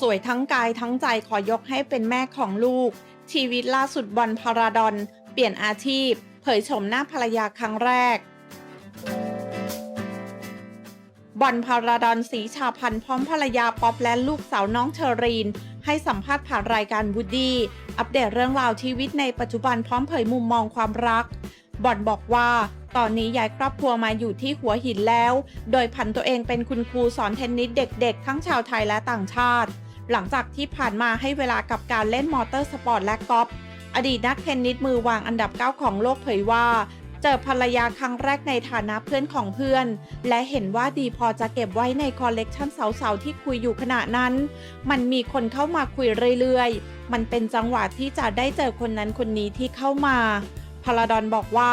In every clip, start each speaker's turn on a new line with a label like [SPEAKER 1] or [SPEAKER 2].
[SPEAKER 1] สวยทั้งกายทั้งใจขอยกให้เป็นแม่ของลูก ชีวิตล่าสุดบอลพาราดอน เปลี่ยนอาชีพ เผยโฉมหน้าภรรยาครั้งแรกบอลพาราดอนสีชาพันธ์พร้อมภรรยาป๊อปและลูกสาวน้องเชอรีน ให้สัมภาษณ์ผ่านรายการวูดดี้อัปเดตเรื่องราวชีวิตในปัจจุบันพร้อมเผยมุมมองความรัก บอลบอกว่า ตอนนี้ย้ายครอบครัวมาอยู่ที่หัวหินแล้ว โดยผันตัวเองเป็นคุณครูสอนเทนนิสเด็กๆ ทั้งชาวไทยและต่างชาติ หลังจากที่ผ่านมาให้เวลากับการเล่นมอเตอร์สปอร์ตและกอล์ฟอดีตนักเทนนิสมือวางอันดับ 9 ของโลกเผยว่า เจอภรรยาครั้งแรกในฐานะเพื่อนของเพื่อน และเห็นว่าดีพอจะเก็บไว้ในคอลเลกชันสาวๆที่คุยอยู่ขณะนั้น มันมีคนเข้ามาคุยเรื่อยๆ มันเป็นจังหวะที่จะได้เจอคนนั้นคนนี้ที่เข้ามา พาราดอนบอกว่า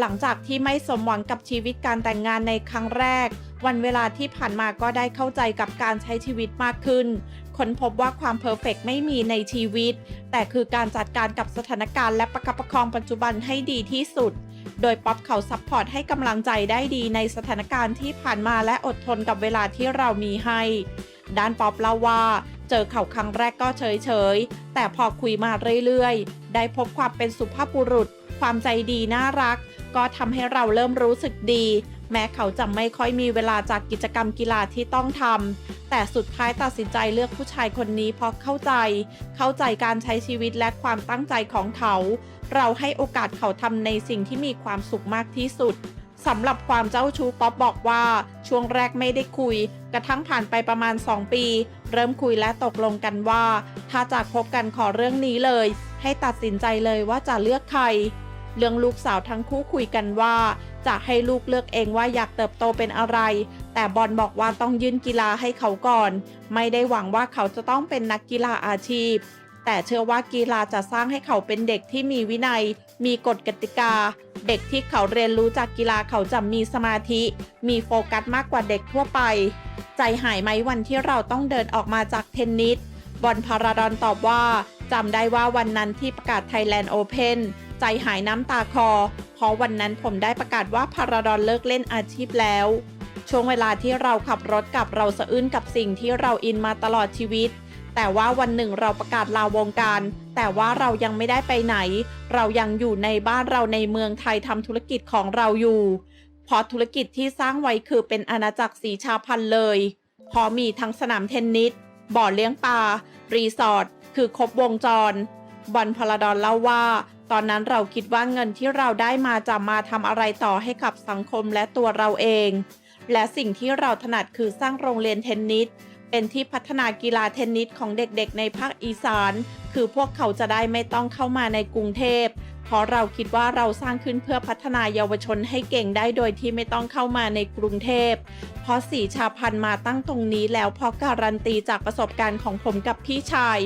[SPEAKER 1] หลังจากที่ไม่สมหวังกับชีวิตการแต่งงานในครั้งแรก วันเวลาที่ผ่านมาก็ได้เข้าใจกับการใช้ชีวิตมากขึ้นค้นพบว่าความเพอร์เฟกไม่มีในชีวิต แต่คือการจัดการกับสถานการณ์และประคับประคองปัจจุบันให้ดีที่สุด โดยป๊อปเขาซัพพอร์ตให้กำลังใจได้ดีในสถานการณ์ที่ผ่านมาและอดทนกับเวลาที่เรามีให้ ด้านป๊อปเล่าว่าเจอเขาครั้งแรกก็เฉย ๆ แต่พอคุยมาเรื่อย ๆ ได้พบความเป็นสุภาพบุรุษ ความใจดีน่ารัก ก็ทำให้เราเริ่มรู้สึกดี แม้เขาจะไม่ค่อยมีเวลาจากกิจกรรมกีฬาที่ต้องทำแต่สุดท้ายตัดสินใจเลือกผู้ชายคนนี้เพราะเข้าใจ เข้าใจการใช้ชีวิตและความตั้งใจของเขา เราให้โอกาสเขาทำในสิ่งที่มีความสุขมากที่สุดสำหรับความเจ้าชู้ป๊อปบอกว่าช่วงแรกไม่ได้คุย กระทั่งผ่านไปประมาณ 2 ปี เริ่มคุยและตกลงกันว่า ถ้าจะคบกันขอเรื่องนี้เลย ให้ตัดสินใจเลยว่าจะเลือกใคร เรื่องลูกสาวทั้งคู่คุยกันว่า จะให้ลูกเลือกเองว่าอยากเติบโตเป็นอะไร แต่บอลบอกว่าต้องยื่นกีฬาให้เขาก่อน ไม่ได้หวังว่าเขาจะต้องเป็นนักกีฬาอาชีพ แต่เชื่อว่ากีฬาจะสร้างให้เขาเป็นเด็กที่มีวินัย มีกฎกติกา เด็กที่เขาเรียนรู้จากกีฬาเขาจะมีสมาธิ มีโฟกัสมากกว่าเด็กทั่วไป ใจหายไหมวันที่เราต้องเดินออกมาจากเทนนิสบอลพาราดอนตอบว่าจำได้ว่าวันนั้นที่ประกาศ Thailand Open ใจหายน้ำตาคอ เพราะวันนั้นผมได้ประกาศว่าพาราดอนเลิกเล่นอาชีพแล้ว ช่วงเวลาที่เราขับรถกับเราสะอื้นกับสิ่งที่เราอินมาตลอดชีวิต แต่ว่าวันหนึ่งเราประกาศลาวงการ แต่ว่าเรายังไม่ได้ไปไหน เรายังอยู่ในบ้านเราในเมืองไทยทำธุรกิจของเราอยู่เพราะธุรกิจที่สร้างไว้คือเป็นอาณาจักรสีชาพันเลยพอมีทั้งสนามเทนนิสบ่อเลี้ยงปลารีสอร์ทคือครบวงจร บอลพาราดอนเล่าว่า ตอนนั้นเราคิดว่าเงินที่เราได้มาจะมาทำอะไรต่อให้กับสังคมและตัวเราเอง และสิ่งที่เราถนัดคือสร้างโรงเรียนเทนนิสเป็นที่พัฒนากีฬาเทนนิสของเด็กๆ ในภาคอีสาน คือพวกเขาจะได้ไม่ต้องเข้ามาในกรุงเทพ เพราะเราคิดว่าเราสร้างขึ้นเพื่อพัฒนาเยาวชนให้เก่งได้โดยที่ไม่ต้องเข้ามาในกรุงเทพ เพราะสีชาพันธุ์มาตั้งตรงนี้แล้วเพราะการันตีจากประสบการณ์ของผมกับพี่ชาย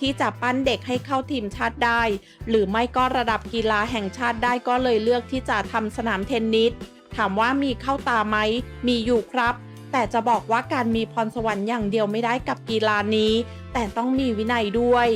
[SPEAKER 1] ที่จะปั้นเด็กให้เข้าทีมชาติได้ หรือไม่ก็ระดับกีฬาแห่งชาติได้ก็เลยเลือกที่จะทำสนามเทนนิสถามว่ามีเข้าตาไหม มีอยู่ครับ แต่จะบอกว่าการมีพรสวรรค์อย่างเดียวไม่ได้กับกีฬานี้ แต่ต้องมีวินัยด้วย